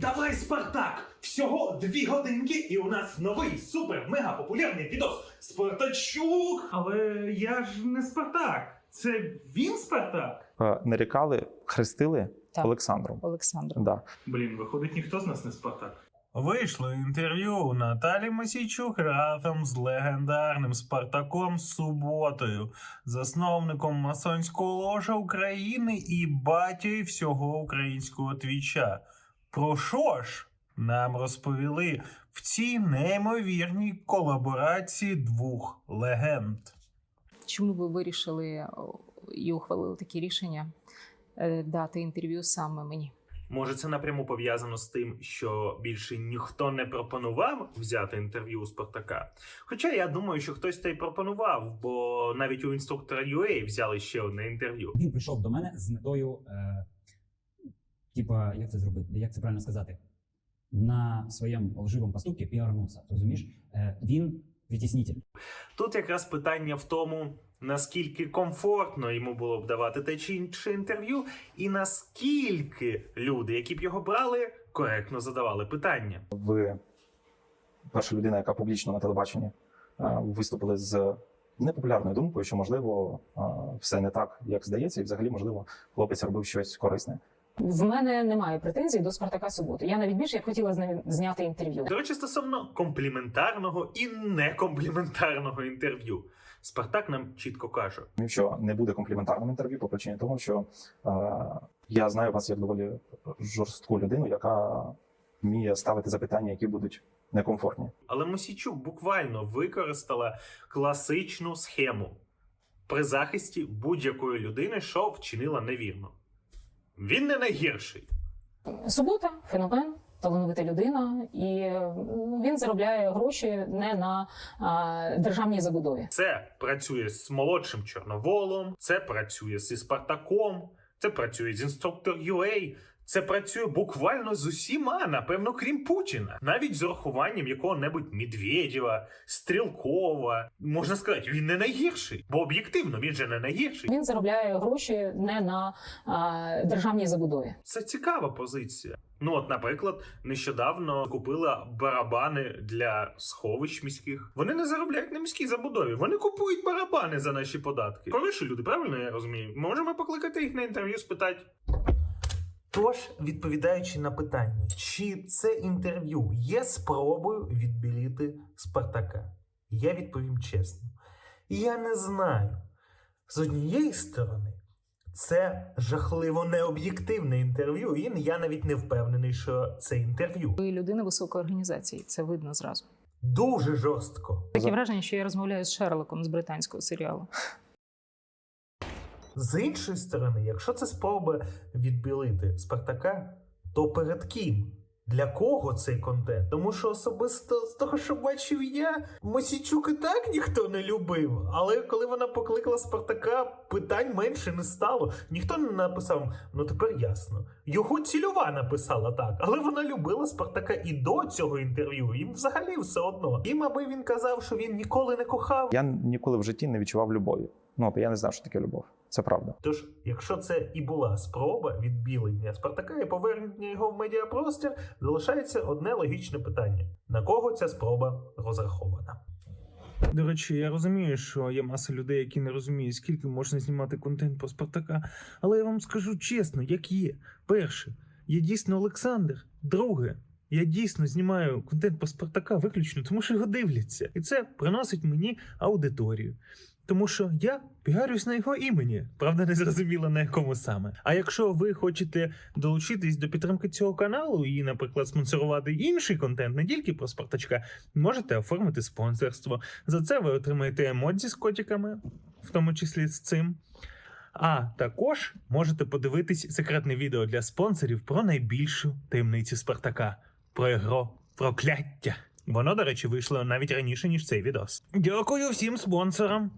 Давай, Спартак! Всього дві годинки, і у нас новий супер мега популярний відос Спартачук! Але я ж не Спартак. Це він Спартак? Е, нарікали, хрестили Так. Олександром. Олександром. Да. Блін, виходить, ніхто з нас не Спартак. Вийшло інтерв'ю Наталі Мосійчук разом з легендарним Спартаком Суботою, засновником масонського ложа України і батькою всього українського твіча. Про що ж нам розповіли в цій неймовірній колаборації двох легенд? Чому ви вирішили о, і ухвалили таке рішення е, дати інтерв'ю саме мені? Може, це напряму пов'язано з тим, що більше ніхто не пропонував взяти інтерв'ю у Спартака. Хоча я думаю, що хтось та й пропонував, бо навіть у інструктора UA взяли ще одне інтерв'ю. Він прийшов до мене з метою, е, типа, як це зробити, як це правильно сказати, на своєму лживому поступці піарнуться. Розумієш? Е, він відтіснитель. Тут якраз питання в тому, наскільки комфортно йому було б давати те чи інше інтерв'ю, і наскільки люди, які б його брали, коректно задавали питання. Ви перша людина, яка публічно на телебаченні е, виступили з непопулярною думкою, що можливо е, все не так, як здається, і взагалі, можливо, хлопець робив щось корисне. В мене немає претензій до Спартака Суботи. Я навіть більше я б хотіла з ним зняти інтерв'ю. До речі, стосовно компліментарного і некомпліментарного інтерв'ю. Спартак нам чітко каже: що не буде компліментарним інтерв'ю по причині того, що е, я знаю вас як доволі жорстку людину, яка вміє ставити запитання, які будуть некомфортні. Але Мосійчук буквально використала класичну схему при захисті будь-якої людини, що вчинила невірно. Він не найгірший. Субота, феномен, талановита людина, і е, він заробляє гроші не на а, державній забудові. Це працює з молодшим Чорноволом, це працює зі Спартаком, це працює з інструктор UA. Це працює буквально з усіма, напевно, крім Путіна, навіть з урахуванням якого-небудь Медведєва, Стрілкова. Можна сказати, він не найгірший, бо об'єктивно він же не найгірший. Він заробляє гроші не на а, державній забудові. Це цікава позиція. Ну, от, наприклад, нещодавно купила барабани для сховищ міських. Вони не заробляють на міській забудові. Вони купують барабани за наші податки. Хороші люди, правильно я розумію? Можемо покликати їх на інтерв'ю, спитати. Тож, відповідаючи на питання, чи це інтерв'ю є спробою відбіліти Спартака, я відповім чесно. Я не знаю. З однієї сторони, це жахливо необ'єктивне інтерв'ю, і я навіть не впевнений, що це інтерв'ю. Ви людина високої організації, це видно зразу. Дуже жорстко. Таке враження, що я розмовляю з Шерлоком з британського серіалу. З іншої сторони, якщо це спроба відбілити Спартака, то перед ким? Для кого цей контент? Тому що особисто з того, що бачив я, Мосійчук і так ніхто не любив. Але коли вона покликала Спартака, питань менше не стало. Ніхто не написав, ну тепер ясно. Його цільова написала так, але вона любила Спартака і до цього інтерв'ю. Їм взагалі все одно. Їм, аби він казав, що він ніколи не кохав. Я ніколи в житті не відчував любові. Ну, от я не знав, що таке любов. Це правда. Тож, якщо це і була спроба відбілення Спартака і повернення його в медіапростір, залишається одне логічне питання: на кого ця спроба розрахована? До речі, я розумію, що є маса людей, які не розуміють, скільки можна знімати контент про Спартака. Але я вам скажу чесно, як є. Перше, я дійсно Олександр. Друге, я дійсно знімаю контент про Спартака виключно, тому що його дивляться. І це приносить мені аудиторію. Тому що я піарюсь на його імені, правда, не зрозуміло на якому саме. А якщо ви хочете долучитись до підтримки цього каналу і, наприклад, спонсорувати інший контент, не тільки про Спартачка, можете оформити спонсорство. За це ви отримаєте емодзі з котиками, в тому числі з цим. А також можете подивитись секретне відео для спонсорів про найбільшу таємницю Спартака про ігро прокляття. Воно, до речі, вийшло навіть раніше, ніж цей відос. Дякую всім спонсорам.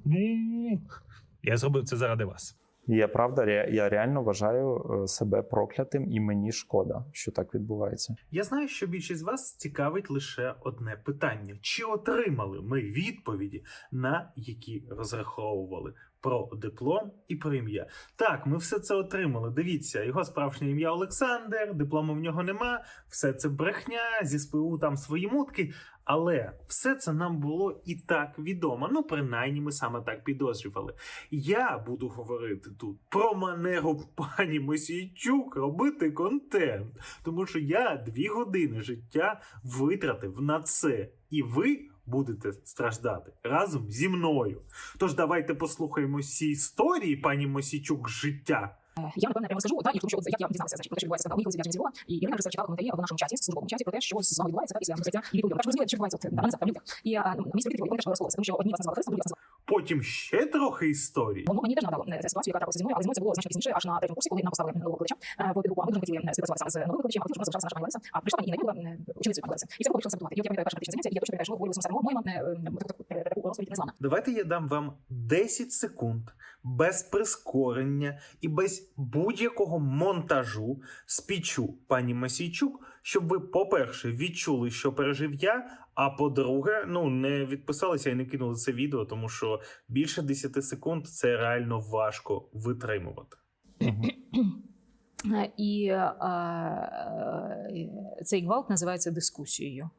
Я зробив це заради вас. Я правда, я реально вважаю е, себе проклятим, і мені шкода, що так відбувається. Я знаю, що більшість з вас цікавить лише одне питання: чи отримали ми відповіді, на які розраховували? Про диплом і про ім'я. Так, ми все це отримали. Дивіться, його справжнє ім'я Олександр, диплому в нього нема, все це брехня, зі СПУ там свої мутки. Але все це нам було і так відомо. Ну, принаймні, ми саме так підозрювали. Я буду говорити тут про манеру пані Мосійчук робити контент, тому що я дві години життя витратив на це, і ви будете страждати разом зі мною. Тож давайте послухаємо всі історії пані Мосічук, життя. Я напевне прямо скажу, і тому що як я дізнався, значить, про те, що відбувається скандал, виїхали з Зіва, і Ірина вже читала коментарі в нашому чаті, в службовому чаті про те, що з вами відбувається та після розкриття відповідь. Так що розумієте, що відбувається на мене там людях. І ну, місці політики вони теж розкололися, тому що одні вас назвали Христом, другі вас назвали. Потім ще трохи історій. Воно мені теж нагадало е, ситуацію, яка трапилася зі мною, але зі мною це було значно пізніше, аж на третьому курсі, коли нам поставили нового викладача е, в підгруку, а ми дуже хотіли е, співпрацювати саме з новим викладачем, а потім вже залишалася наша пані Лариса, а прийшла пані Інна Іванова, е, ученицею пані Лариси. І це було почало саботувати. І от я пам'ятаю перше практичне заняття, і я точно пам'ятаю, що ми говорили самого моєму, таку розповідь не знала. Давайте я дам вам 10 секунд без прискорення і без будь-якого монтажу спічу пані Масійчук, щоб ви, по-перше, відчули, що пережив я. А по-друге, ну не відписалися і не кинули це відео, тому що більше 10 секунд це реально важко витримувати. І е, цей гвалт називається дискусією.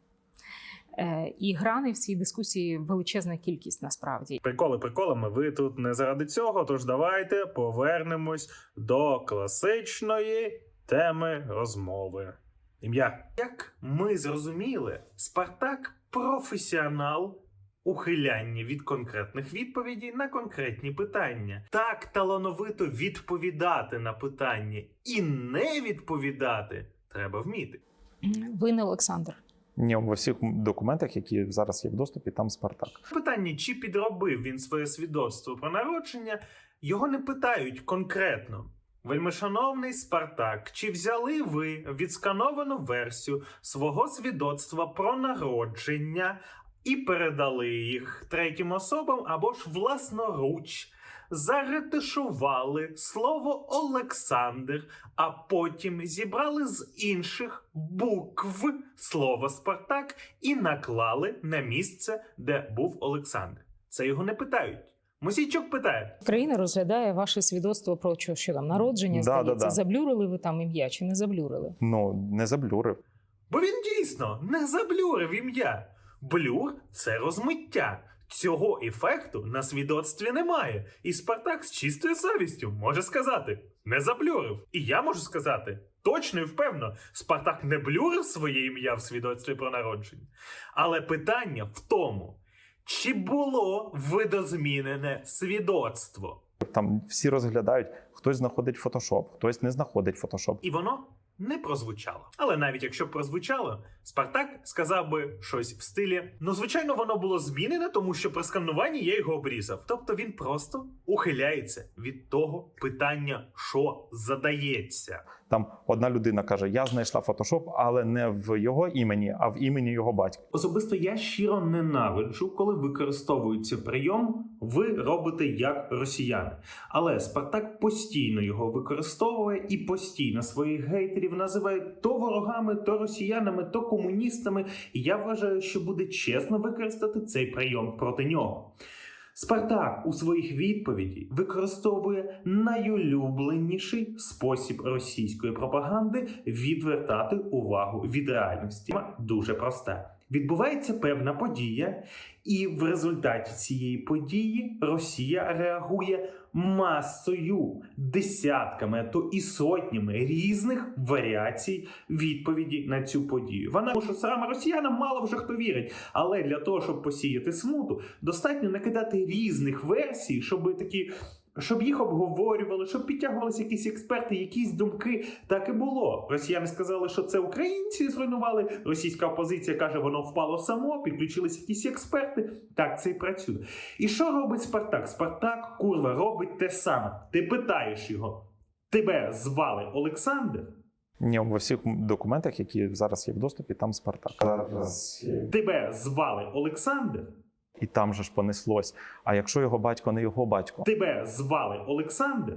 Е, І грани в цій дискусії величезна кількість насправді. Приколи приколами, ви тут не заради цього. Тож давайте повернемось до класичної теми розмови. Ім'я. Як ми зрозуміли, Спартак професіонал ухиляння від конкретних відповідей на конкретні питання. Так талановито відповідати на питання і не відповідати треба вміти. Ви не Олександр. Ні, во всіх документах, які зараз є в доступі, там Спартак. Питання, чи підробив він своє свідоцтво про народження, його не питають конкретно. Вельмишановний Спартак, чи взяли ви відскановану версію свого свідоцтва про народження і передали їх третім особам або ж власноруч? Заретишували слово Олександр, а потім зібрали з інших букв слово Спартак і наклали на місце, де був Олександр. Це його не питають. Мосійчук питає: Країна розглядає ваше свідоцтво про що, що там народження. Да, здається, да, да. заблюрили ви там ім'я чи не заблюрили? Ну не заблюрив. бо він дійсно не заблюрив ім'я. Блюр це розмиття. Цього ефекту на свідоцтві немає. І Спартак з чистою совістю може сказати: не заблюрив. І я можу сказати. Точно і впевнено, Спартак не блюрив своє ім'я в свідоцтві про народження. Але питання в тому, чи було видозмінене свідоцтво. Там всі розглядають, хтось знаходить фотошоп, хтось не знаходить фотошоп. І воно не прозвучало. Але навіть якщо б прозвучало, Спартак сказав би щось в стилі: ну, звичайно, воно було змінене, тому що при скануванні я його обрізав. Тобто він просто ухиляється від того питання, що задається. Там одна людина каже: Я знайшла фотошоп, але не в його імені, а в імені його батька. Особисто я щиро ненавиджу, коли використовується прийом, ви робите як росіяни. Але Спартак постійно його використовує і постійно своїх гейтерів називає то ворогами, то росіянами, то комуністами. І я вважаю, що буде чесно використати цей прийом проти нього. Спартак у своїх відповіді використовує найулюбленіший спосіб російської пропаганди відвертати увагу від реальності. Дуже проста. Відбувається певна подія, і в результаті цієї події Росія реагує масою, десятками, а то і сотнями різних варіацій відповіді на цю подію. Вона тому що саме росіянам мало вже хто вірить. Але для того, щоб посіяти смуту, достатньо накидати різних версій, щоб такі. Щоб їх обговорювали, щоб підтягувалися якісь експерти, якісь думки. Так і було. Росіяни сказали, що це українці зруйнували. Російська опозиція каже, воно впало само. Підключилися якісь експерти. Так це і працює. І що робить Спартак? Спартак, курва, робить те саме. Ти питаєш його: тебе звали Олександр? Ні, во всіх документах, які зараз є в доступі, там Спартак. Зараз Тебе звали Олександр? І там же ж понеслось. А якщо його батько не його батько, Тебе звали Олександр?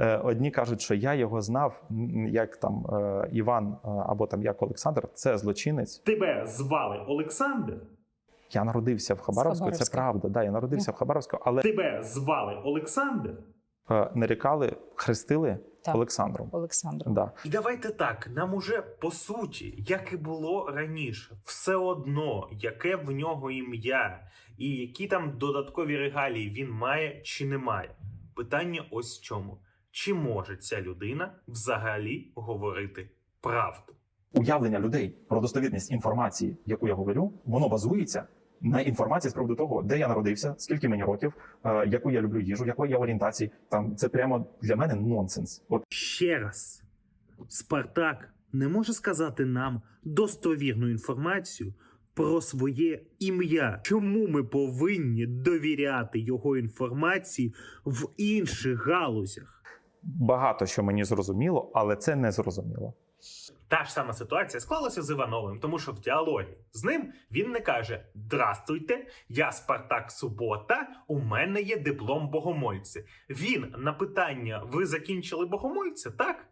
Е, одні кажуть, що я його знав, як там е, Іван е, або там як Олександр, це злочинець. Тебе звали Олександр? Я народився в Хабаровську, це правда. Да, я народився в Хабаровську, але Тебе звали Олександр? нарікали, хрестили Так. Олександром. Олександр. Да. І давайте так, нам уже по суті, як і було раніше, все одно, яке в нього ім'я, і які там додаткові регалії він має чи не має. Питання ось в чому: чи може ця людина взагалі говорити правду? Уявлення людей про достовірність інформації, яку я говорю, воно базується на інформації з приводу того, де я народився, скільки мені років, е, яку я люблю їжу, якої я орієнтації. Там це прямо для мене нонсенс. От Ще раз, Спартак не може сказати нам достовірну інформацію про своє ім'я. Чому ми повинні довіряти його інформації в інших галузях? багато що мені зрозуміло, але це не зрозуміло. Та ж сама ситуація склалася з Івановим, тому що в діалогі з ним він не каже: Здрастуйте, я Спартак Субота, у мене є диплом богомольця. Він на питання: ви закінчили богомольця? Так?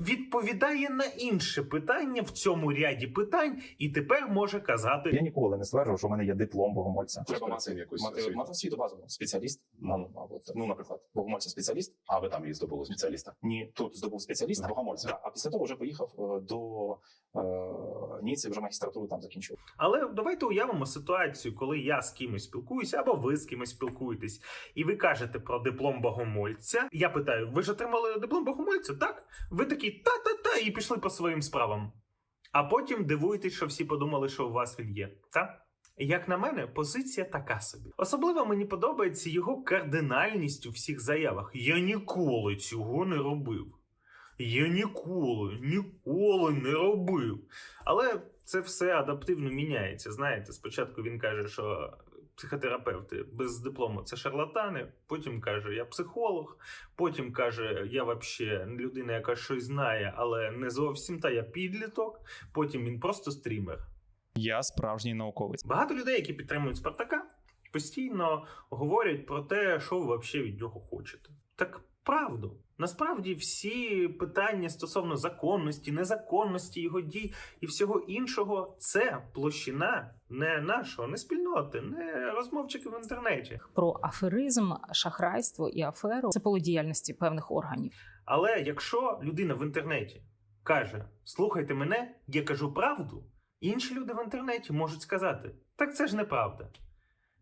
Відповідає на інше питання в цьому ряді питань, і тепер може казати: Я ніколи не стверджував, що в мене є диплом богомольця. Треба мати якусь мати, освіту. мати освіту базову. Спеціаліст, ну, або це, ну, наприклад, богомольця спеціаліст. А ви там її здобули спеціаліста. Ні, тут здобув спеціаліста. Богомольця. Да, а після того вже поїхав е, до е, Ніці, вже магістратуру там закінчив. Але давайте уявимо ситуацію, коли я з кимось спілкуюся, або ви з кимось спілкуєтесь, і ви кажете про диплом богомольця. Я питаю: ви ж отримали диплом богомольця? Так? Ви такі та-та-та, і пішли по своїм справам. А потім дивуєтесь, що всі подумали, що у вас він є. Так? Як на мене, позиція така собі. Особливо мені подобається його кардинальність у всіх заявах. Я ніколи цього не робив. Я ніколи, ніколи не робив. Але це все адаптивно міняється. Знаєте, спочатку він каже, що психотерапевти без диплому це шарлатани. Потім каже, я психолог. Потім каже, я взагалі людина, яка щось знає, але не зовсім та я підліток. Потім він просто стрімер. Я справжній науковець. Багато людей, які підтримують Спартака, постійно говорять про те, що ви взагалі від нього хочете. Так правду. Насправді всі питання стосовно законності, незаконності його дій і всього іншого це площина не нашого, не спільноти, не розмовчики в інтернеті. Про аферизм, шахрайство і аферу це поле діяльності певних органів. Але якщо людина в інтернеті каже: слухайте мене, я кажу правду, інші люди в інтернеті можуть сказати: так це ж неправда.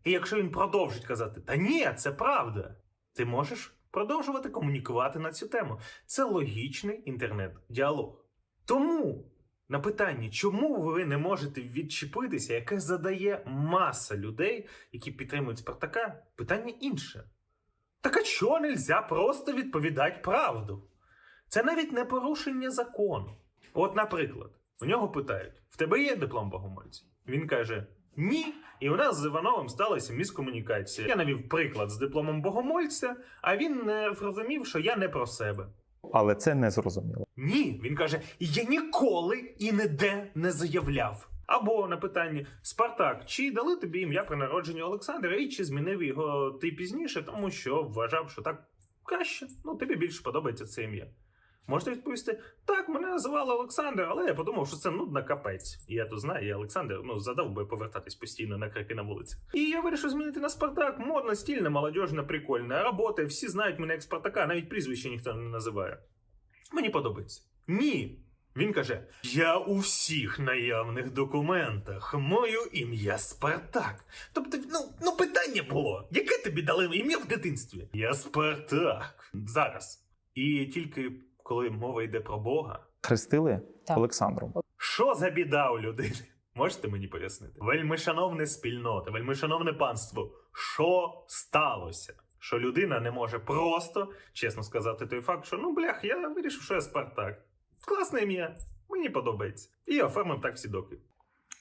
І якщо він продовжить казати, та ні, це правда, ти можеш продовжувати комунікувати на цю тему. Це логічний інтернет-діалог. Тому на питання, чому ви не можете відчепитися, яке задає маса людей, які підтримують Спартака, питання інше. Так а чого нельзя просто відповідати правду? Це навіть не порушення закону. От, наприклад, у нього питають: в тебе є диплом богомольця? Він каже: Ні. І у нас з Івановим сталася міскомунікація. Я навів приклад з дипломом богомольця, а він не зрозумів, що я не про себе. Але це не зрозуміло. Ні, він каже: Я ніколи і ніде не заявляв. Або на питання Спартак, чи дали тобі ім'я при народженні Олександра, і чи змінив його ти пізніше, тому що вважав, що так краще. Ну, тобі більше подобається це ім'я. Можете відповісти: так, мене називали Олександр, але я подумав, що це нудно капець. І я то знаю, я Олександр ну задав би повертатись постійно на крики на вулиці. І я вирішив змінити на Спартак. Модно, стільно, молодіжно, прикольно. Робота, всі знають мене як Спартака, навіть прізвище ніхто не називає. Мені подобається. Ні. Він каже: Я у всіх наявних документах маю ім'я Спартак. Тобто, ну, ну питання було: яке тобі дали ім'я в дитинстві? Я Спартак. Зараз. І тільки коли мова йде про Бога, Хрестили Так. Олександром. що за біда у людини? Можете мені пояснити? Вельмишановне спільнота, вельмишановне панство, що сталося? Що людина не може просто чесно сказати той факт, що ну блях, я вирішив, що я Спартак. Класне ім'я, мені подобається. І оформив так всі доки.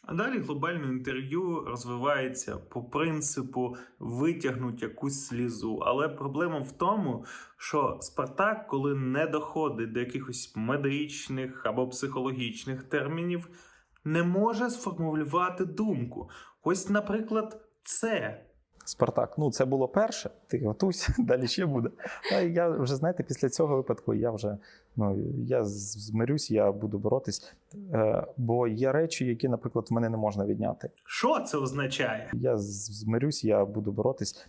А далі глобальне інтерв'ю розвивається по принципу витягнуть якусь слізу. Але проблема в тому, що Спартак, коли не доходить до якихось медичних або психологічних термінів, не може сформулювати думку. Ось, наприклад, це. Спартак. Ну, це було перше. Ти готуйся, далі ще буде. Та я вже знаєте, після цього випадку я вже ну я змирюсь, я буду боротись. Е, бо є речі, які, наприклад, в мене не можна відняти. Що це означає? Я змирюсь, я буду боротись.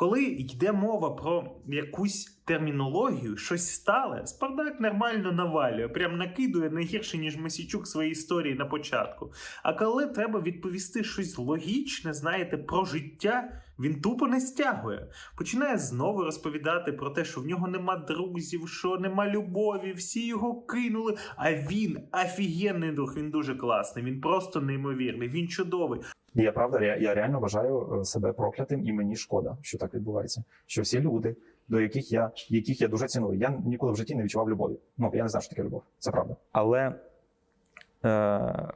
Коли йде мова про якусь термінологію, щось стале, Спартак нормально навалює, прям накидує не гірше, ніж Месічук свої історії на початку. А коли треба відповісти щось логічне, знаєте, про життя, він тупо не стягує. Починає знову розповідати про те, що в нього нема друзів, що нема любові, всі його кинули. А він офігенний друг, він дуже класний, він просто неймовірний, він чудовий. Я правда, я, я реально вважаю е, себе проклятим, і мені шкода, що так відбувається. Що всі люди, до яких я яких я дуже ціную, я ніколи в житті не відчував любові. Ну я не знаю, що таке любов. Це правда. Але е,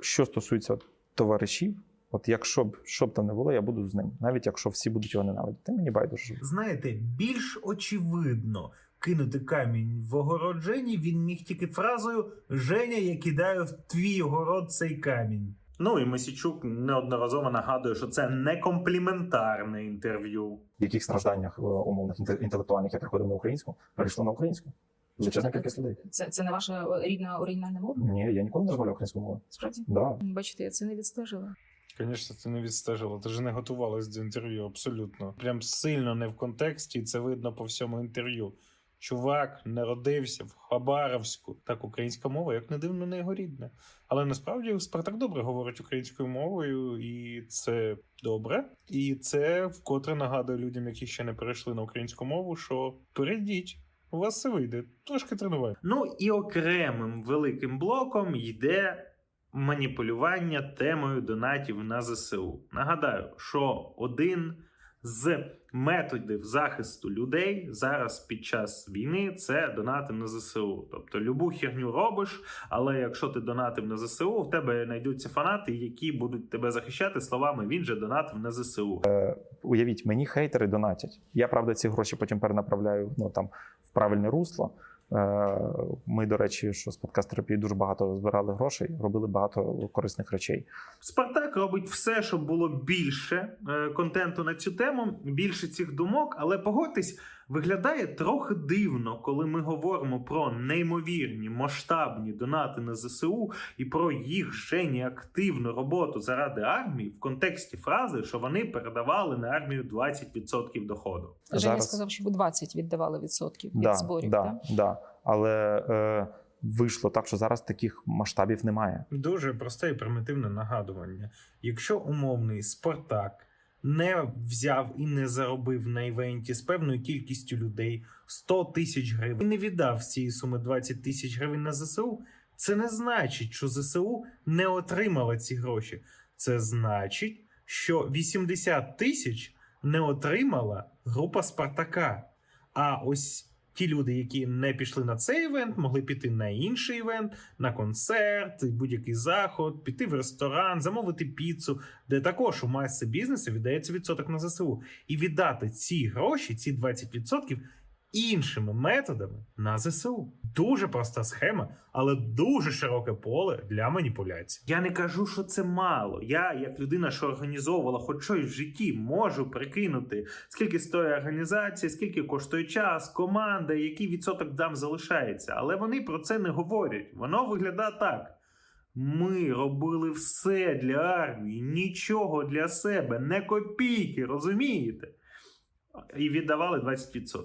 що стосується товаришів, от якщо б що б там не було, я буду з ним, навіть якщо всі будуть його ненавидіти. Мені байдуже. Знаєте, більш очевидно кинути камінь в огород Жені він міг тільки фразою Женя, я кидаю в твій огород цей камінь. Ну і Месічук неодноразово нагадує, що це не компліментарне інтерв'ю. В яких стражданнях е, умовних інтелектуальних я приходив на українську, перейшло на українську. Величезна кількість людей. Це, це не ваша рідна оригінальна мова? Ні, я ніколи не розмовляв українською мовою. Справді? Да. Бачите, я це не відстежила. Звісно, ти не відстежила, ти ж не готувалась до інтерв'ю, абсолютно. Прям сильно не в контексті, і це видно по всьому інтерв'ю. Чувак народився в Хабаровську. Так, українська мова, як не дивно, не його рідна. Але насправді Спартак добре говорить українською мовою, і це добре. І це вкотре нагадує людям, які ще не перейшли на українську мову, що перейдіть, у вас все вийде, трошки тренувайте. Ну і окремим великим блоком йде маніпулювання темою донатів на ЗСУ. Нагадаю, що один з методів захисту людей зараз під час війни це донати на ЗСУ. Тобто любу херню робиш, але якщо ти донатив на ЗСУ, в тебе знайдуться фанати, які будуть тебе захищати словами він же донатив на ЗСУ. уявіть, мені хейтери донатять. Я правда ці гроші потім перенаправляю ну там в правильне русло. Е, Ми, до речі, що з подкаст-терапії дуже багато збирали грошей, робили багато корисних речей. Спартак робить все, щоб було більше е, контенту на цю тему, більше цих думок, але погодьтесь, виглядає трохи дивно, коли ми говоримо про неймовірні масштабні донати на ЗСУ і про їх жені активну роботу заради армії в контексті фрази, що вони передавали на армію 20% доходу. Женя Зараз- сказав, що ви 20 віддавали відсотків від Да, зборів. да, так? да. Але е, вийшло так, що зараз таких масштабів немає. Дуже просте і примітивне нагадування. Якщо умовний Спартак не взяв і не заробив на івенті з певною кількістю людей 100 тисяч гривень і не віддав цієї суми 20 тисяч гривень на ЗСУ, це не значить, що ЗСУ не отримала ці гроші. Це значить, що 80 тисяч не отримала група Спартака. А ось ті люди, які не пішли на цей івент, могли піти на інший івент, на концерт, будь-який заход, піти в ресторан, замовити піцу, де також у масці бізнесу віддається відсоток на ЗСУ. І віддати ці гроші, ці 20%, іншими методами на ЗСУ. Дуже проста схема, але дуже широке поле для маніпуляцій. Я не кажу, що це мало. Я, як людина, що організовувала хоч щось в житті, можу прикинути, скільки стоїть організація, скільки коштує час, команда, який відсоток дам залишається. Але вони про це не говорять. Воно виглядає так. Ми робили все для армії, нічого для себе, не копійки, розумієте? І віддавали 20%.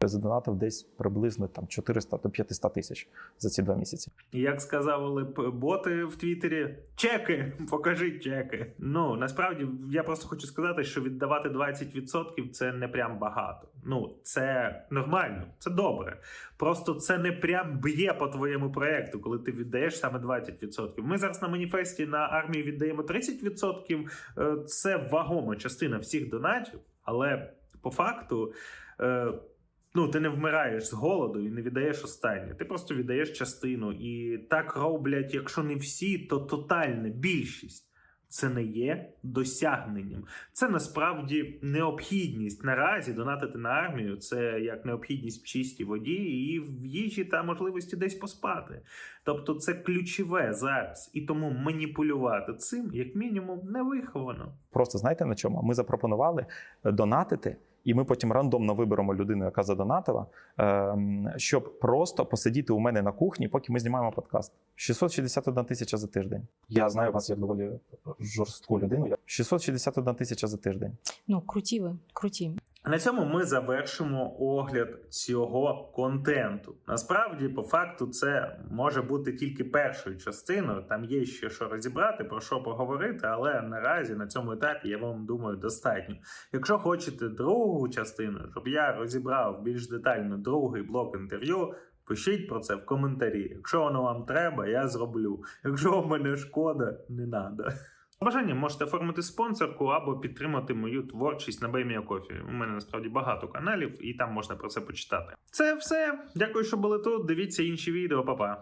Задонатив десь приблизно там 400 до 500 тисяч за ці два місяці. Як сказали б боти в Твіттері, чеки, покажи чеки. Ну насправді я просто хочу сказати, що віддавати 20% це не прям багато. Ну це нормально, це добре. Просто це не прям б'є по твоєму проекту, коли ти віддаєш саме 20%. Ми зараз на маніфесті на армію віддаємо 30%. Е, Це вагома частина всіх донатів, але по факту. Ну, ти не вмираєш з голоду і не віддаєш останнє. Ти просто віддаєш частину. І так роблять, якщо не всі, то тотальна більшість Це не є досягненням. Це насправді необхідність наразі донатити на армію. Це як необхідність в чистій воді і в їжі та можливості десь поспати. Тобто це ключове зараз, і тому маніпулювати цим, як мінімум, не виховано. Просто знаєте на чому? Ми запропонували донатити, і ми потім рандомно виберемо людину, яка задонатила, ем, щоб просто посидіти у мене на кухні, поки ми знімаємо подкаст. 661 тисяча за тиждень. Я знаю вас як доволі жорстку людину. 661 тисяча за тиждень. Ну, круті ви, круті. На цьому ми завершимо огляд цього контенту. Насправді, по факту, це може бути тільки першою частиною. Там є ще що розібрати, про що поговорити, але наразі на цьому етапі я вам думаю достатньо. Якщо хочете другу частину, щоб я розібрав більш детально другий блок інтерв'ю. Пишіть про це в коментарі. Якщо воно вам треба, я зроблю. Якщо в мене шкода, не треба. Бажання можете оформити спонсорку або підтримати мою творчість на беймія Кофі. У мене насправді багато каналів, і там можна про це почитати. Це все. Дякую, що були тут. Дивіться інші відео, Па-па.